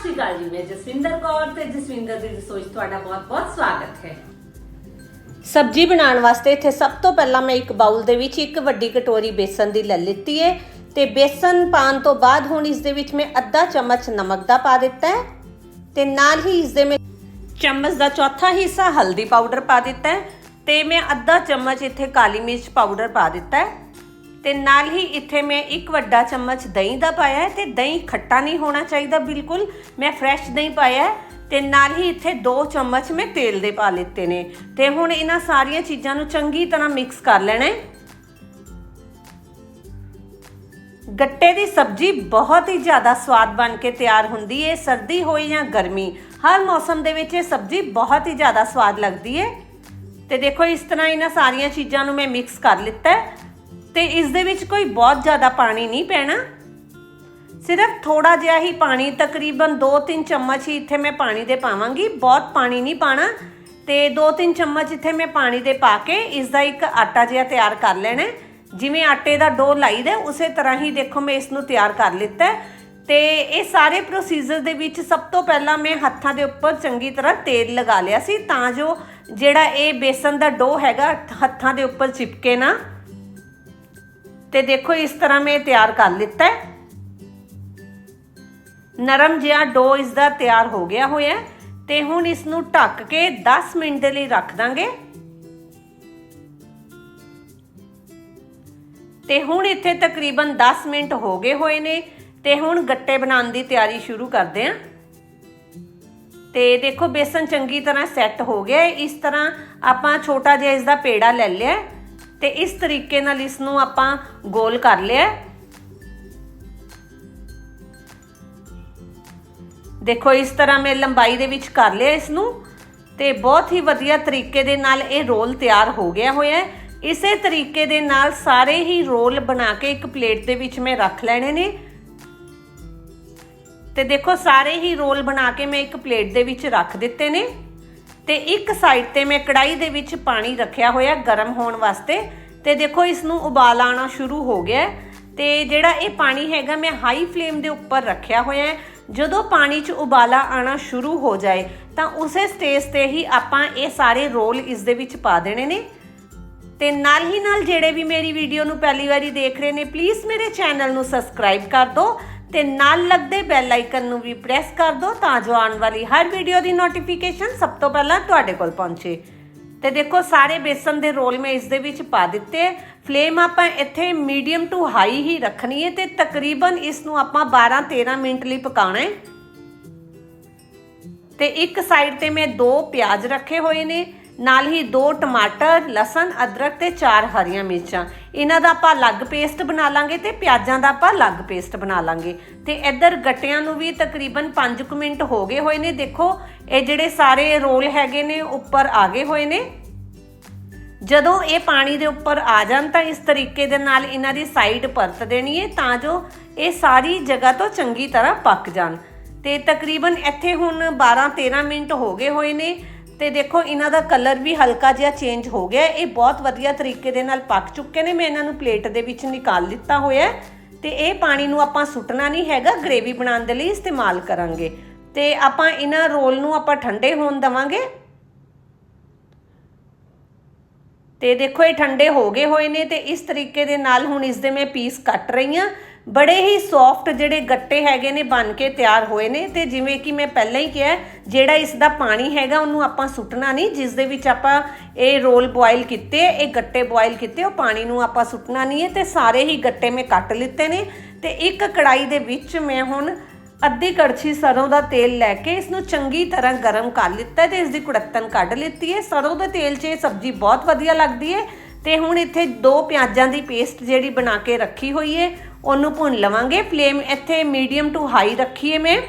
ਸ਼੍ਰੀ ਅਕਾਲ ਜੀ, ਮੈਂ ਜਸਵਿੰਦਰ ਕੌਰ ਤੇ ਜਸਵਿੰਦਰ ਦੀ ਰਸੋਈ 'ਚ ਤੁਹਾਡਾ ਬਹੁਤ-ਬਹੁਤ ਸਵਾਗਤ ਹੈ। ਸਬਜ਼ੀ ਬਣਾਉਣ ਵਾਸਤੇ ਇੱਥੇ ਸਭ ਤੋਂ ਪਹਿਲਾਂ ਮੈਂ ਇੱਕ ਬਾਉਲ ਦੇ ਵਿੱਚ ਇੱਕ ਵੱਡੀ ਕਟੋਰੀ ਬੇਸਨ ਦੀ ਲੈ ਲਿੱਤੀ ਹੈ ਤੇ ਬੇਸਨ ਪਾਣ ਤੋਂ ਬਾਅਦ ਹੁਣ ਇਸ ਦੇ ਵਿੱਚ ਮੈਂ ਅੱਧਾ ਚਮਚ ਨਮਕ ਦਾ ਪਾ ਦਿੱਤਾ ਹੈ ਤੇ ਨਾਲ ਹੀ ਇਸ ਦੇ ਮੈਂ ਚਮਚ ਦਾ ਚੌਥਾ ਹਿੱਸਾ ਹਲਦੀ ਪਾਊਡਰ ਪਾ ਦਿੱਤਾ ਹੈ ਤੇ ਮੈਂ ਅੱਧਾ ਚਮਚ ਇੱਥੇ ਕਾਲੀ ਮਿਰਚ ਪਾਊਡਰ ਪਾ ਦਿੱਤਾ ਹੈ। ਤੇ ਨਾਲ ਹੀ ਇੱਥੇ ਮੈਂ ਇੱਕ ਵੱਡਾ ਚਮਚ ਦਹੀਂ ਦਾ ਪਾਇਆ ਹੈ ਤੇ ਦਹੀਂ ਖੱਟਾ ਨਹੀਂ ਹੋਣਾ ਚਾਹੀਦਾ ਬਿਲਕੁਲ, ਮੈਂ ਫਰੈਸ਼ ਦਹੀਂ ਪਾਇਆ ਹੈ ਤੇ ਨਾਲ ਹੀ ਇੱਥੇ 2 ਚਮਚ ਮੈਂ ਤੇਲ ਦੇ ਪਾ ਲਿੱਤੇ ਨੇ। ਤੇ ਹੁਣ ਇਹਨਾਂ ਸਾਰੀਆਂ ਚੀਜ਼ਾਂ ਨੂੰ ਚੰਗੀ ਤਰ੍ਹਾਂ ਮਿਕਸ ਕਰ ਲੈਣਾ ਹੈ। ਗੱਟੇ ਦੀ ਸਬਜ਼ੀ ਬਹੁਤ ਹੀ ਜ਼ਿਆਦਾ ਸਵਾਦ ਬਣ ਕੇ ਤਿਆਰ ਹੁੰਦੀ ਹੈ, ਸਰਦੀ ਹੋਈ ਜਾਂ ਗਰਮੀ, ਹਰ ਮੌਸਮ ਦੇ ਵਿੱਚ ਇਹ ਸਬਜ਼ੀ ਬਹੁਤ ਹੀ ਜ਼ਿਆਦਾ ਸਵਾਦ ਲੱਗਦੀ ਹੈ। ਤੇ ਦੇਖੋ, ਇਸ ਤਰ੍ਹਾਂ ਇਹਨਾਂ ਸਾਰੀਆਂ ਚੀਜ਼ਾਂ ਨੂੰ ਮੈਂ ਮਿਕਸ ਕਰ ਲਿੱਤਾ ਹੈ। ਤੇ ਇਸ ਦੇ ਵਿੱਚ ਕੋਈ ਬਹੁਤ ਜ਼ਿਆਦਾ ਪਾਣੀ ਨਹੀਂ ਪੈਣਾ। ਸਿਰਫ ਥੋੜਾ ਜਿਹਾ ਹੀ ਪਾਣੀ ਤਕਰੀਬਨ 2-3 ਚਮਚ ਹੀ ਇੱਥੇ ਮੈਂ ਪਾਣੀ ਦੇ ਪਾਵਾਂਗੀ। ਬਹੁਤ ਪਾਣੀ ਨਹੀਂ ਪਾਣਾ ਤੇ 2-3 ਚਮਚ ਇੱਥੇ ਮੈਂ ਪਾਣੀ ਦੇ ਪਾ ਕੇ ਇਸ ਦਾ ਇੱਕ ਆਟਾ ਜਿਹਾ ਤਿਆਰ ਕਰ ਲੈਣਾ ਜਿਵੇਂ ਆਟੇ ਦਾ ਡੋ ਲਾਈਦਾ ਹੈ, ਉਸੇ ਤਰ੍ਹਾਂ ਹੀ ਦੇਖੋ ਮੈਂ ਇਸ ਨੂੰ ਤਿਆਰ ਕਰ ਲਿੱਤਾ ਹੈ। ਤੇ ਇਹ ਸਾਰੇ ਪ੍ਰੋਸੀਜਰ ਦੇ ਵਿੱਚ ਸਭ ਤੋਂ ਪਹਿਲਾਂ ਮੈਂ ਹੱਥਾਂ ਦੇ ਉੱਪਰ ਚੰਗੀ ਤਰ੍ਹਾਂ ਤੇਲ ਲਗਾ ਲਿਆ ਸੀ ਤਾਂ ਜੋ ਜਿਹੜਾ ਇਹ ਬੇਸਨ ਦਾ ਡੋ ਹੈਗਾ ਹੱਥਾਂ ਦੇ ਉੱਪਰ ਚਿਪਕੇ ਨਾ। ਤੇ ਦੇਖੋ ਇਸ ਤਰ੍ਹਾਂ ਮੈਂ ਤਿਆਰ ਕਰ ਲਿੱਤਾ ਹੈ। ਨਰਮ ਜਿਹਾ ਡੋ ਇਸ ਦਾ ਤਿਆਰ ਹੋ ਗਿਆ ਹੋਇਆ ਤੇ ਹੁਣ ਇਸ ਨੂੰ ਢੱਕ ਕੇ 10 ਮਿੰਟ ਦੇ ਲਈ ਰੱਖ ਦਾਂਗੇ। ਤੇ ਹੁਣ ਇੱਥੇ ਤਕਰੀਬਨ 10 ਮਿੰਟ ਹੋ ਗਏ ਹੋਏ ਨੇ ਤੇ ਹੁਣ ਗੱਟੇ ਬਣਾਉਣ ਦੀ ਤਿਆਰੀ ਸ਼ੁਰੂ ਕਰਦੇ ਆਂ ਤੇ ਦੇਖੋ ਬੇਸਨ ਚੰਗੀ ਤਰ੍ਹਾਂ ਸੈੱਟ ਹੋ ਗਿਆ ਹੈ। ਇਸ ਤਰ੍ਹਾਂ ਆਪਾਂ ਛੋਟਾ ਜਿਹਾ ਇਸ ਦਾ ਪੇੜਾ ਲੈ ਲਿਆ ਤੇ ਇਸ ਤਰੀਕੇ ਨਾਲ ਇਸ ਨੂੰ ਆਪਾਂ ਗੋਲ ਕਰ ਲਿਆ ਦੇਖੋ, ਇਸ ਤਰ੍ਹਾਂ ਮੈਂ ਲੰਬਾਈ ਦੇ ਵਿੱਚ ਕਰ ਲਿਆ ਇਸ ਨੂੰ ਤੇ ਬਹੁਤ ਹੀ ਵਧੀਆ ਤਰੀਕੇ ਦੇ ਨਾਲ ਇਹ ਰੋਲ ਤਿਆਰ ਹੋ ਗਿਆ ਹੋਇਆ ਹੈ। ਇਸੇ ਤਰੀਕੇ ਦੇ ਨਾਲ ਸਾਰੇ ਹੀ ਰੋਲ ਬਣਾ ਕੇ ਇੱਕ ਪਲੇਟ ਦੇ ਵਿੱਚ ਮੈਂ ਰੱਖ ਲੈਣੇ ਨੇ। ਤੇ ਦੇਖੋ, ਸਾਰੇ ਹੀ ਰੋਲ ਬਣਾ ਕੇ ਮੈਂ ਇੱਕ ਪਲੇਟ ਦੇ ਵਿੱਚ ਰੱਖ ਦਿੱਤੇ ਨੇ। ਤੇ ਇੱਕ ਸਾਈਡ ਤੇ ਮੈਂ ਕੜਾਈ ਦੇ ਵਿੱਚ ਪਾਣੀ ਰੱਖਿਆ ਹੋਇਆ ਗਰਮ ਹੋਣ ਵਾਸਤੇ। ਤੇ ਦੇਖੋ ਇਸ ਨੂੰ ਉਬਾਲ ਆਣਾ ਸ਼ੁਰੂ ਹੋ ਗਿਆ ਹੈ। ਤੇ ਜਿਹੜਾ ਇਹ ਪਾਣੀ ਹੈਗਾ, ਮੈਂ ਹਾਈ ਫਲੇਮ ਦੇ ਉੱਪਰ ਰੱਖਿਆ ਹੋਇਆ ਹੈ। ਜਦੋਂ ਪਾਣੀ 'ਚ ਉਬਾਲਾ ਆਣਾ ਸ਼ੁਰੂ ਹੋ ਜਾਏ, ਤਾਂ ਉਸੇ ਸਟੇਜ ਤੇ ਹੀ ਆਪਾਂ ਇਹ ਸਾਰੇ ਰੋਲ ਇਸ ਦੇ ਵਿੱਚ ਪਾ ਦੇਣੇ ਨੇ। ਤੇ ਨਾਲ ਹੀ ਨਾਲ ਜਿਹੜੇ ਵੀ ਮੇਰੀ ਵੀਡੀਓ ਨੂੰ ਪਹਿਲੀ ਵਾਰੀ ਦੇਖ ਰਹੇ ਨੇ ਪਲੀਜ਼ ਮੇਰੇ ਚੈਨਲ ਨੂੰ ਸਬਸਕ੍ਰਾਈਬ ਕਰ ਦਿਓ। ਤੇ ਨਾਲ ਲੱਗਦੇ ਬੈਲ ਆਈਕਨ ਨੂੰ ਵੀ ਪ੍ਰੈਸ ਕਰ ਦਿਓ ਤਾਂ ਜੋ ਆਉਣ ਵਾਲੀ ਹਰ ਵੀਡੀਓ ਦੀ ਨੋਟੀਫਿਕੇਸ਼ਨ ਸਭ ਤੋਂ ਪਹਿਲਾਂ ਤੁਹਾਡੇ ਕੋਲ ਪਹੁੰਚੇ। ਤੇ ਦੇਖੋ, ਸਾਰੇ ਬੇਸਨ ਦੇ ਰੋਲ ਮੈਂ ਇਸ ਦੇ ਵਿੱਚ ਪਾ ਦਿੱਤੇ। ਫਲੇਮ ਆਪਾਂ ਇੱਥੇ ਮੀਡੀਅਮ ਟੂ ਹਾਈ ਹੀ ਰੱਖਣੀ ਹੈ ਤੇ ਤਕਰੀਬਨ ਇਸ ਨੂੰ ਆਪਾਂ 12-13 ਮਿੰਟ ਲਈ ਪਕਾਉਣਾ ਹੈ। ਤੇ ਇੱਕ ਸਾਈਡ ਤੇ ਮੈਂ ਦੋ ਪਿਆਜ਼ ਰੱਖੇ ਹੋਏ ਨੇ। ਨਾਲ ਹੀ ਦੋ ਟਮਾਟਰ, ਲਸਣ, ਅਦਰਕ ਤੇ ਚਾਰ ਹਰੀਆਂ ਮਿਰਚਾਂ। ਇਹਨਾਂ ਦਾ ਆਪਾਂ ਅਲੱਗ ਪੇਸਟ ਬਣਾ ਲਾਂਗੇ ਤੇ ਪਿਆਜ਼ਾਂ ਦਾ ਆਪਾਂ ਅਲੱਗ ਪੇਸਟ ਬਣਾ ਲਾਂਗੇ। ਤੇ ਇੱਧਰ ਗੱਟਿਆਂ ਨੂੰ ਵੀ ਤਕਰੀਬਨ 5 ਮਿੰਟ ਹੋ ਗਏ ਹੋਏ ਨੇ। ਦੇਖੋ, ਇਹ ਜਿਹੜੇ ਸਾਰੇ ਰੋਲ ਹੈਗੇ ਨੇ, ਉੱਪਰ ਆ ਗਏ ਹੋਏ ਨੇ। ਜਦੋਂ ਇਹ ਪਾਣੀ ਦੇ ਉੱਪਰ ਆ ਜਾਣ ਤਾਂ ਇਸ ਤਰੀਕੇ ਦੇ ਨਾਲ ਇਹਨਾਂ ਦੀ ਸਾਈਡ ਪਰਤ ਦੇਣੀ ਹੈ ਤਾਂ ਜੋ ਇਹ ਸਾਰੀ ਜਗ੍ਹਾ ਤੋਂ ਚੰਗੀ ਤਰ੍ਹਾਂ ਪੱਕ ਜਾਣ। ਤੇ ਤਕਰੀਬਨ ਇੱਥੇ ਹੁਣ 12-13 ਮਿੰਟ ਹੋ ਗਏ ਹੋਏ ਨੇ। ਤੇ ਦੇਖੋ, ਇਹਨਾਂ ਦਾ ਕਲਰ ਵੀ ਹਲਕਾ ਜਿਹਾ ਚੇਂਜ ਹੋ ਗਿਆ ਇਹ ਬਹੁਤ ਵਧੀਆ ਤਰੀਕੇ ਦੇ ਨਾਲ ਪੱਕ ਚੁੱਕੇ ਨੇ। ਮੈਂ ਇਹਨਾਂ ਨੂੰ ਪਲੇਟ ਦੇ ਵਿੱਚ ਨਿਕਾਲ ਲਿੱਤਾ ਹੋਇਆ ਹੈ। ਤੇ ਇਹ ਪਾਣੀ ਨੂੰ ਆਪਾਂ ਸੁੱਟਣਾ ਨਹੀਂ ਹੈਗਾ ਗ੍ਰੇਵੀ ਬਣਾਉਣ ਦੇ ਲਈ ਇਸਤੇਮਾਲ ਕਰਾਂਗੇ। ਤੇ ਆਪਾਂ ਇਹਨਾਂ ਰੋਲ ਨੂੰ ਆਪਾਂ ਠੰਡੇ ਹੋਣ ਦਵਾਂਗੇ। ਤੇ ਦੇਖੋ, ਇਹ ਠੰਡੇ ਹੋ ਗਏ ਹੋਏ ਨੇ ਤੇ ਇਸ ਤਰੀਕੇ ਦੇ ਨਾਲ ਹੁਣ ਇਸ ਦੇ ਮੈਂ ਪੀਸ ਕੱਟ ਰਹੀ ਹਾਂ। ਬੜੇ ਹੀ ਸੌਫਟ ਜਿਹੜੇ ਗੱਟੇ ਹੈਗੇ ਨੇ ਬਣ ਕੇ ਤਿਆਰ ਹੋਏ ਨੇ ਤੇ ਜਿਵੇਂ ਕਿ ਮੈਂ ਪਹਿਲਾਂ ਹੀ ਕਿਹਾ, ਜਿਹੜਾ ਇਸ ਦਾ ਪਾਣੀ ਹੈਗਾ ਉਹਨੂੰ ਆਪਾਂ ਸੁੱਟਣਾ ਨਹੀਂ, ਜਿਸ ਦੇ ਵਿੱਚ ਆਪਾਂ ਇਹ ਰੋਲ ਬੋਇਲ ਕੀਤੇ, ਇਹ ਗੱਟੇ ਬੋਇਲ ਕੀਤੇ, ਉਹ ਪਾਣੀ ਨੂੰ ਆਪਾਂ ਸੁੱਟਣਾ ਨਹੀਂ ਹੈ ਤੇ ਸਾਰੇ ਹੀ ਗੱਟੇ ਮੈਂ ਕੱਟ ਲਿੱਤੇ ਨੇ ਤੇ ਇੱਕ ਕੜਾਈ ਦੇ ਵਿੱਚ ਮੈਂ ਹੁਣ ਅੱਧੀ ਕੜਛੀ ਸਰੋਂ ਦਾ ਤੇਲ ਲੈ ਕੇ ਇਸ ਨੂੰ ਚੰਗੀ ਤਰ੍ਹਾਂ ਗਰਮ ਕਰ ਲਿੱਤਾ ਤੇ ਇਸ ਦੀ ਕੁੜੱਤਨ ਕੱਢ ਲਿੱਤੀ ਹੈ। ਸਰੋਂ ਦੇ ਤੇਲ 'ਚ ਇਹ ਸਬਜ਼ੀ ਬਹੁਤ ਵਧੀਆ ਲੱਗਦੀ ਹੈ ਤੇ ਹੁਣ ਇੱਥੇ ਦੋ ਪਿਆਜ਼ਾਂ ਦੀ ਪੇਸਟ ਜਿਹੜੀ ਬਣਾ ਕੇ ਰੱਖੀ ਹੋਈ ਹੈ। ਉਹਨੂੰ ਭੁੰਨ ਲਵਾਂਗੇ। ਫਲੇਮ ਇੱਥੇ ਮੀਡੀਅਮ ਟੂ ਹਾਈ ਰੱਖੀਏ ਮੈਂ।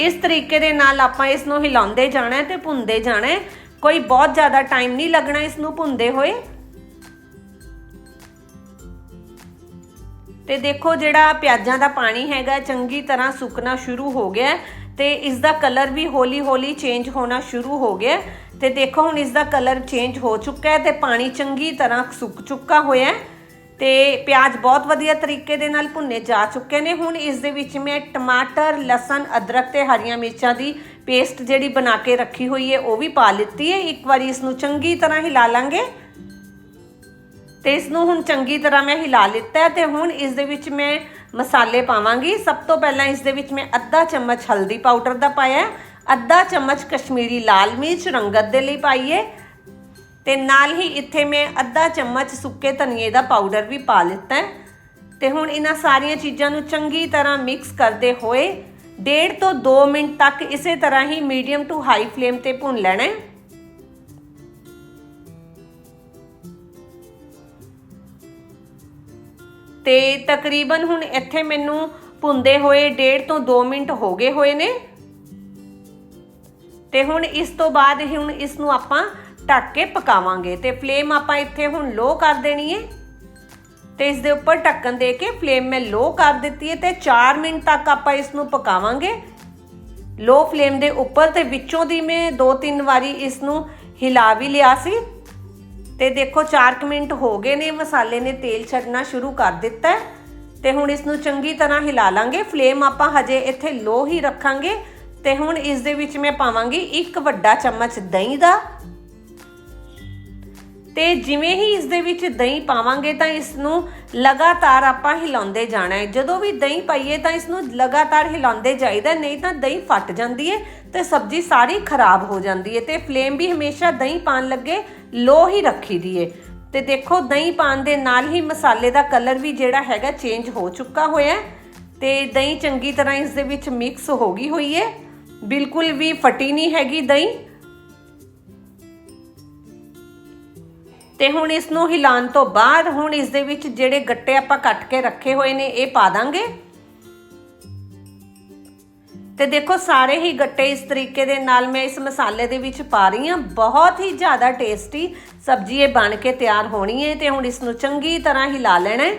ਇਸ ਤਰੀਕੇ ਦੇ ਨਾਲ ਆਪਾਂ ਇਸ ਨੂੰ ਹਿਲਾਉਂਦੇ ਜਾਣਾ ਤੇ ਭੁੰਨਦੇ ਜਾਣਾ। ਕੋਈ ਬਹੁਤ ਜ਼ਿਆਦਾ ਟਾਈਮ ਨਹੀਂ ਲੱਗਣਾ ਇਸ ਨੂੰ ਭੁੰਨਦੇ ਹੋਏ। ਤੇ ਦੇਖੋ ਜਿਹੜਾ ਪਿਆਜ਼ਾਂ ਦਾ ਪਾਣੀ ਹੈਗਾ, ਚੰਗੀ ਤਰ੍ਹਾਂ ਸੁੱਕਣਾ ਸ਼ੁਰੂ ਹੋ ਗਿਆ। ਤੇ ਇਸ ਦਾ ਕਲਰ ਵੀ ਹੌਲੀ-ਹੌਲੀ ਚੇਂਜ ਹੋਣਾ ਸ਼ੁਰੂ ਹੋ ਗਿਆ ਹੈ। ਤੇ ਦੇਖੋ, ਹੁਣ ਇਸ ਦਾ ਕਲਰ ਚੇਂਜ ਹੋ ਚੁੱਕਾ ਹੈ ਤੇ ਪਾਣੀ ਚੰਗੀ ਤਰ੍ਹਾਂ ਸੁੱਕ ਚੁੱਕਾ ਹੋਇਆ ਹੈ। ਤੇ ਪਿਆਜ਼ ਬਹੁਤ ਵਧੀਆ ਤਰੀਕੇ ਦੇ ਨਾਲ ਭੁੰਨੇ ਜਾ ਚੁੱਕੇ ਨੇ। ਹੁਣ ਇਸ ਦੇ ਵਿੱਚ ਮੈਂ ਟਮਾਟਰ, ਲਸਣ, ਅਦਰਕ ਤੇ ਹਰੀਆਂ ਮਿਰਚਾਂ ਦੀ ਪੇਸਟ ਜਿਹੜੀ ਬਣਾ ਕੇ ਰੱਖੀ ਹੋਈ ਹੈ, ਉਹ ਵੀ ਪਾ ਲਿੱਤੀ ਹੈ। ਇੱਕ ਵਾਰੀ ਇਸ ਨੂੰ ਚੰਗੀ ਤਰ੍ਹਾਂ ਹਿਲਾ ਲਾਂਗੇ। ਤੇ ਇਸ ਨੂੰ ਹੁਣ ਚੰਗੀ ਤਰ੍ਹਾਂ ਮੈਂ ਹਿਲਾ ਲਿੱਤਾ ਹੈ ਤੇ ਹੁਣ ਇਸ ਦੇ ਵਿੱਚ ਮੈਂ ਮਸਾਲੇ ਪਾਵਾਂਗੀ। ਸਭ ਤੋਂ ਪਹਿਲਾਂ ਇਸ ਦੇ ਵਿੱਚ ਮੈਂ ਅੱਧਾ ਚਮਚ ਹਲਦੀ ਪਾਊਡਰ ਦਾ ਪਾਇਆ ਅੱਧਾ ਚਮਚ ਕਸ਼ਮੀਰੀ ਲਾਲ ਮਿਰਚ ਰੰਗਤ ਦੇ ਲਈ ਪਾਈਏ ਤੇ ਨਾਲ ਹੀ ਇੱਥੇ ਮੈਂ ਅੱਧਾ ਚਮਚ ਸੁੱਕੇ ਧਨੀਏ ਦਾ ਪਾਊਡਰ ਵੀ ਪਾ ਲਿੱਤਾ ਹੈ। ਤੇ ਹੁਣ ਇਹਨਾਂ ਸਾਰੀਆਂ ਚੀਜ਼ਾਂ ਨੂੰ ਚੰਗੀ ਤਰ੍ਹਾਂ ਮਿਕਸ ਕਰਦੇ ਹੋਏ ਡੇਢ ਤੋਂ 2 ਮਿੰਟ ਤੱਕ ਇਸੇ ਤਰ੍ਹਾਂ ਹੀ ਮੀਡੀਅਮ ਟੂ ਹਾਈ ਫਲੇਮ ਤੇ ਭੁੰਨ ਲੈਣਾ ਹੈ। ਤੇ ਤਕਰੀਬਨ ਹੁਣ ਇੱਥੇ ਮੈਨੂੰ ਭੁੰਦੇ ਹੋਏ ਡੇਢ ਤੋਂ 2 ਮਿੰਟ ਹੋ ਗਏ ਹੋਏ ਨੇ। ਤੇ ਹੁਣ ਇਸ ਤੋਂ ਬਾਅਦ ਹੀ ਹੁਣ ਇਸ ਨੂੰ ਆਪਾਂ ਢੱਕ ਕੇ ਪਕਾਵਾਂਗੇ ਤੇ ਫਲੇਮ ਆਪਾਂ ਇੱਥੇ ਹੁਣ ਲੋ ਕਰ ਦੇਣੀ ਹੈ ਤੇ ਇਸ ਦੇ ਉੱਪਰ ਢੱਕਣ ਦੇ ਕੇ ਫਲੇਮ ਮੈਂ ਲੋ ਕਰ ਦਿੱਤੀ ਹੈ ਤੇ 4 ਮਿੰਟ ਤੱਕ ਆਪਾਂ ਇਸ ਨੂੰ ਪਕਾਵਾਂਗੇ। ਲੋ ਫਲੇਮ ਦੇ ਉੱਪਰ ਤੇ ਵਿੱਚੋਂ ਦੀ ਮੈਂ 2-3 ਵਾਰੀ ਇਸ ਨੂੰ ਹਿਲਾ ਵੀ ਲਿਆ ਸੀ। ਤੇ ਦੇਖੋ 4 ਮਿੰਟ ਹੋ ਗਏ ਨੇ, ਮਸਾਲੇ ਨੇ ਤੇਲ ਛੱਡਣਾ ਸ਼ੁਰੂ ਕਰ ਦਿੱਤਾ ਹੈ। ਤੇ ਹੁਣ ਇਸ ਨੂੰ ਚੰਗੀ ਤਰ੍ਹਾਂ ਹਿਲਾ ਲਾਂਗੇ। ਫਲੇਮ ਆਪਾਂ ਹਜੇ ਇੱਥੇ ਲੋ ਹੀ ਰੱਖਾਂਗੇ। ਤੇ ਹੁਣ ਇਸ ਦੇ ਵਿੱਚ ਮੈਂ ਪਾਵਾਂਗੀ ਇੱਕ ਵੱਡਾ ਚਮਚ ਦਹੀਂ ਦਾ। ਤੇ ਜਿਵੇਂ ਹੀ ਇਸ ਦੇ ਵਿੱਚ ਦਹੀਂ ਪਾਵਾਂਗੇ ਤਾਂ ਇਸ ਨੂੰ ਲਗਾਤਾਰ ਆਪਾਂ ਹਿਲਾਉਂਦੇ ਜਾਣਾ ਹੈ। ਜਦੋਂ ਵੀ ਦਹੀਂ ਪਾਈਏ ਤਾਂ ਇਸ ਨੂੰ ਲਗਾਤਾਰ ਹਿਲਾਉਂਦੇ ਜਾਈਦਾ ਨਹੀਂ ਤਾਂ ਦਹੀਂ ਫਟ ਜਾਂਦੀ ਹੈ ਤੇ ਸਬਜ਼ੀ ਸਾਰੀ ਖਰਾਬ ਹੋ ਜਾਂਦੀ ਹੈ ਤੇ ਫਲੇਮ ਵੀ ਹਮੇਸ਼ਾ ਦਹੀਂ ਪਾਣ ਲੱਗੇ ਲੋ ਹੀ ਰੱਖੀ ਦੀ ਹੈ। ਤੇ ਦੇਖੋ, ਦਹੀਂ ਪਾਣ ਦੇ ਨਾਲ ਹੀ ਮਸਾਲੇ ਦਾ ਕਲਰ ਵੀ ਜਿਹੜਾ ਹੈਗਾ ਚੇਂਜ ਹੋ ਚੁੱਕਾ ਹੋਇਆ ਹੈ ਤੇ ਦਹੀਂ ਚੰਗੀ ਤਰ੍ਹਾਂ ਇਸ ਦੇ ਵਿੱਚ ਮਿਕਸ ਹੋ ਗਈ ਹੋਈ ਹੈ। ਬਿਲਕੁਲ ਵੀ ਫਟੀ ਨਹੀਂ ਹੈਗੀ ਦਹੀਂ। ਤੇ ਹੁਣ ਇਸ ਨੂੰ ਹਿਲਾਉਣ ਤੋਂ ਬਾਅਦ ਹੁਣ ਇਸ ਦੇ ਵਿੱਚ ਜਿਹੜੇ ਗੱਟੇ ਆਪਾਂ ਕੱਟ ਕੇ ਰੱਖੇ ਹੋਏ ਨੇ, ਇਹ ਪਾ ਦਾਂਗੇ। ਤੇ ਦੇਖੋ, ਸਾਰੇ ਹੀ ਗੱਟੇ ਇਸ ਤਰੀਕੇ ਦੇ ਨਾਲ ਮੈਂ ਇਸ ਮਸਾਲੇ ਦੇ ਵਿੱਚ ਪਾ ਰਹੀ ਹਾਂ। ਬਹੁਤ ਹੀ ਜ਼ਿਆਦਾ ਟੇਸਟੀ ਸਬਜ਼ੀ ਇਹ ਬਣ ਕੇ ਤਿਆਰ ਹੋਣੀ ਹੈ ਤੇ ਹੁਣ ਇਸ ਨੂੰ ਚੰਗੀ ਤਰ੍ਹਾਂ ਹਿਲਾ ਲੈਣਾ ਹੈ।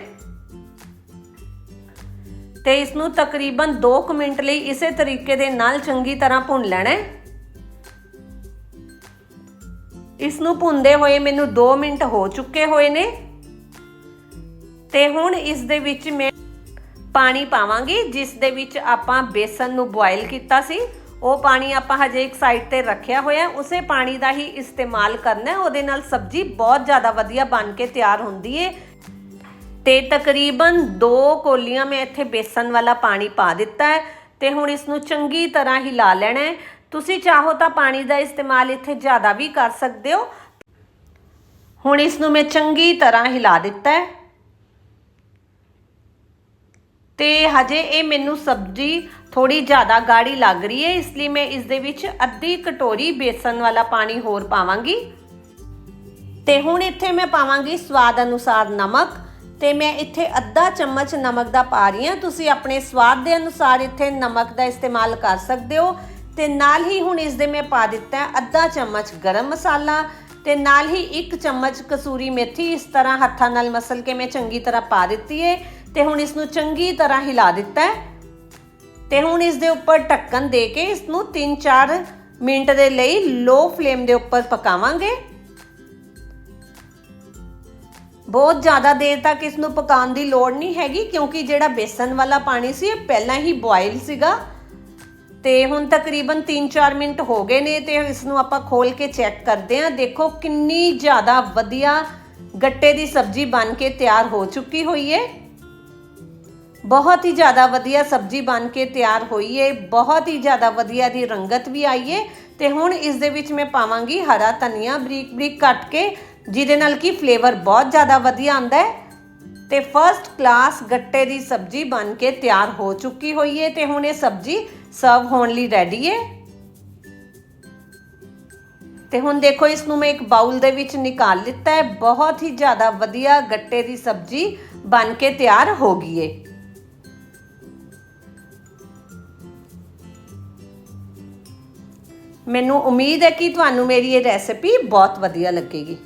ਤੇ ਇਸ ਨੂੰ ਤਕਰੀਬਨ 2 ਮਿੰਟ ਲਈ ਇਸੇ ਤਰੀਕੇ ਦੇ ਨਾਲ ਚੰਗੀ ਤਰ੍ਹਾਂ ਭੁੰਨ ਲੈਣਾ ਹੈ। ਇਸ ਨੂੰ ਭੁੰਨਦੇ ਹੋਏ ਮੈਨੂੰ 2 ਮਿੰਟ ਹੋ ਚੁੱਕੇ ਹੋਏ ਨੇ। ਤੇ ਹੁਣ ਇਸ ਦੇ ਵਿੱਚ ਮੈਂ ਪਾਣੀ ਪਾਵਾਂਗੀ, ਜਿਸ ਦੇ ਵਿੱਚ ਆਪਾਂ ਬੇਸਨ ਨੂੰ ਬੋਇਲ ਕੀਤਾ ਸੀ। ਉਹ ਪਾਣੀ ਆਪਾਂ ਹਜੇ ਇੱਕ ਸਾਈਡ ਤੇ ਰੱਖਿਆ ਹੋਇਆ ਉਸੇ ਪਾਣੀ ਦਾ ਹੀ ਇਸਤੇਮਾਲ ਕਰਨਾ ਹੈ। ਉਹਦੇ ਨਾਲ ਸਬਜ਼ੀ ਬਹੁਤ ਜ਼ਿਆਦਾ ਵਧੀਆ ਬਣ ਕੇ ਤਿਆਰ ਹੁੰਦੀ ਹੈ ਤੇ ਤਕਰੀਬਨ 2 ਕੋਲੀਆਂ ਮੈਂ ਇੱਥੇ ਬੇਸਨ ਵਾਲਾ ਪਾਣੀ ਪਾ ਦਿੱਤਾ ਹੈ। ਤੇ ਹੁਣ ਇਸ ਨੂੰ ਚੰਗੀ ਤਰ੍ਹਾਂ ਹਿਲਾ ਲੈਣਾ ਹੈ। ਤੁਸੀਂ ਚਾਹੋ ਤਾਂ ਪਾਣੀ ਦਾ ਇਸਤੇਮਾਲ ਇੱਥੇ ਜ਼ਿਆਦਾ ਵੀ ਕਰ ਸਕਦੇ ਹੋ। ਹੁਣ ਇਸ ਨੂੰ ਮੈਂ ਚੰਗੀ ਤਰ੍ਹਾਂ ਹਿਲਾ ਦਿੱਤਾ ਹੈ। ਤੇ ਹਜੇ ਇਹ ਮੈਨੂੰ ਸਬਜ਼ੀ ਥੋੜੀ ਜ਼ਿਆਦਾ ਗਾੜੀ ਲੱਗ ਰਹੀ ਹੈ, ਇਸ ਲਈ ਮੈਂ ਇਸ ਦੇ ਵਿੱਚ ਅੱਧੀ ਕਟੋਰੀ ਬੇਸਨ ਵਾਲਾ ਪਾਣੀ ਹੋਰ ਪਾਵਾਂਗੀ। ਤੇ ਹੁਣ ਇੱਥੇ ਮੈਂ ਪਾਵਾਂਗੀ ਸਵਾਦ ਅਨੁਸਾਰ ਨਮਕ। ਤੇ ਮੈਂ ਇੱਥੇ ਅੱਧਾ ਚਮਚ ਨਮਕ ਦਾ ਪਾ ਰਹੀ ਹਾਂ। ਤੁਸੀਂ ਆਪਣੇ ਸਵਾਦ ਦੇ ਅਨੁਸਾਰ ਇੱਥੇ ਨਮਕ ਦਾ ਇਸਤੇਮਾਲ ਕਰ ਸਕਦੇ ਹੋ। ਤੇ ਨਾਲ ਹੀ ਹੁਣ ਇਸ ਦੇ ਮੈਂ ਪਾ ਦਿੱਤਾ ਹੈ ਅੱਧਾ ਚਮਚ ਗਰਮ ਮਸਾਲਾ ਤੇ ਨਾਲ ਹੀ ਇੱਕ ਚਮਚ ਕਸੂਰੀ ਮੇਥੀ। ਇਸ ਤਰ੍ਹਾਂ ਹੱਥਾਂ ਨਾਲ ਮਸਲ ਕੇ ਮੈਂ ਚੰਗੀ ਤਰ੍ਹਾਂ ਪਾ ਦਿੱਤੀ ਹੈ ਤੇ ਹੁਣ ਇਸ ਨੂੰ ਚੰਗੀ ਤਰ੍ਹਾਂ ਹਿਲਾ ਦਿੱਤਾ ਹੈ। ਤੇ ਹੁਣ ਇਸ ਦੇ ਉੱਪਰ ਢੱਕਣ ਦੇ ਕੇ ਇਸ ਨੂੰ 3-4 ਮਿੰਟ ਦੇ ਲਈ ਲੋ ਫਲੇਮ ਦੇ ਉੱਪਰ ਪਕਾਵਾਂਗੇ। ਬਹੁਤ ਜ਼ਿਆਦਾ ਦੇਰ ਤੱਕ ਇਸ ਨੂੰ ਪਕਾਉਣ ਦੀ ਲੋੜ ਨਹੀਂ ਹੈਗੀ ਕਿਉਂਕਿ ਜਿਹੜਾ ਬੇਸਨ ਵਾਲਾ ਪਾਣੀ ਸੀ ਇਹ ਪਹਿਲਾਂ ਹੀ ਬੋਇਲ ਸੀਗਾ। ਤੇ ਹੁਣ ਤਕਰੀਬਨ 3-4 ਮਿੰਟ ਹੋ ਗਏ ਨੇ ਤੇ ਇਸ ਨੂੰ ਆਪਾਂ ਖੋਲ ਕੇ ਚੈੱਕ ਕਰਦੇ ਹਾਂ। ਦੇਖੋ ਕਿੰਨੀ ਜ਼ਿਆਦਾ ਵਧੀਆ ਗੱਟੇ ਦੀ ਸਬਜ਼ੀ ਬਣ ਕੇ ਤਿਆਰ ਹੋ ਚੁੱਕੀ ਹੋਈ ਹੈ ਬਹੁਤ ਹੀ ਜ਼ਿਆਦਾ ਵਧੀਆ ਸਬਜ਼ੀ ਬਣ ਕੇ ਤਿਆਰ ਹੋਈ ਹੈ ਬਹੁਤ ਹੀ ਜ਼ਿਆਦਾ ਵਧੀਆ ਦੀ ਰੰਗਤ ਵੀ ਆਈ ਹੈ ਤੇ ਹੁਣ ਇਸ ਦੇ ਵਿੱਚ ਮੈਂ ਪਾਵਾਂਗੀ ਹਰਾ ਧਨੀਆ ਬਰੀਕ ਬਰੀਕ ਕੱਟ ਕੇ, ਜਿਹਦੇ ਨਾਲ ਕਿ ਫਲੇਵਰ ਬਹੁਤ ਜ਼ਿਆਦਾ ਵਧੀਆ ਆਉਂਦਾ ਹੈ ਤੇ ਫਰਸਟ ਕਲਾਸ ਗੱਟੇ ਦੀ ਸਬਜ਼ੀ ਬਣ ਕੇ ਤਿਆਰ ਹੋ ਚੁੱਕੀ ਹੋਈ ਹੈ ਤੇ ਹੁਣ ਇਹ ਸਬਜ਼ੀ ਸਰਵ ਹੋਣ ਲਈ ਰੈਡੀ ਹੈ ਤੇ ਹੁਣ ਦੇਖੋ ਇਸ ਨੂੰ ਮੈਂ ਇੱਕ ਬਾਉਲ ਦੇ ਵਿੱਚ ਨਿਕਾਲ ਲਿੱਤਾ ਹੈ। ਬਹੁਤ ਹੀ ਜ਼ਿਆਦਾ ਵਧੀਆ ਗੱਟੇ ਦੀ ਸਬਜ਼ੀ ਬਣ ਕੇ ਤਿਆਰ ਹੋ ਗਈ ਹੈ ਮੈਨੂੰ ਉਮੀਦ ਹੈ ਕਿ ਤੁਹਾਨੂੰ ਮੇਰੀ ਇਹ ਰੈਸਿਪੀ ਬਹੁਤ ਵਧੀਆ ਲੱਗੇਗੀ।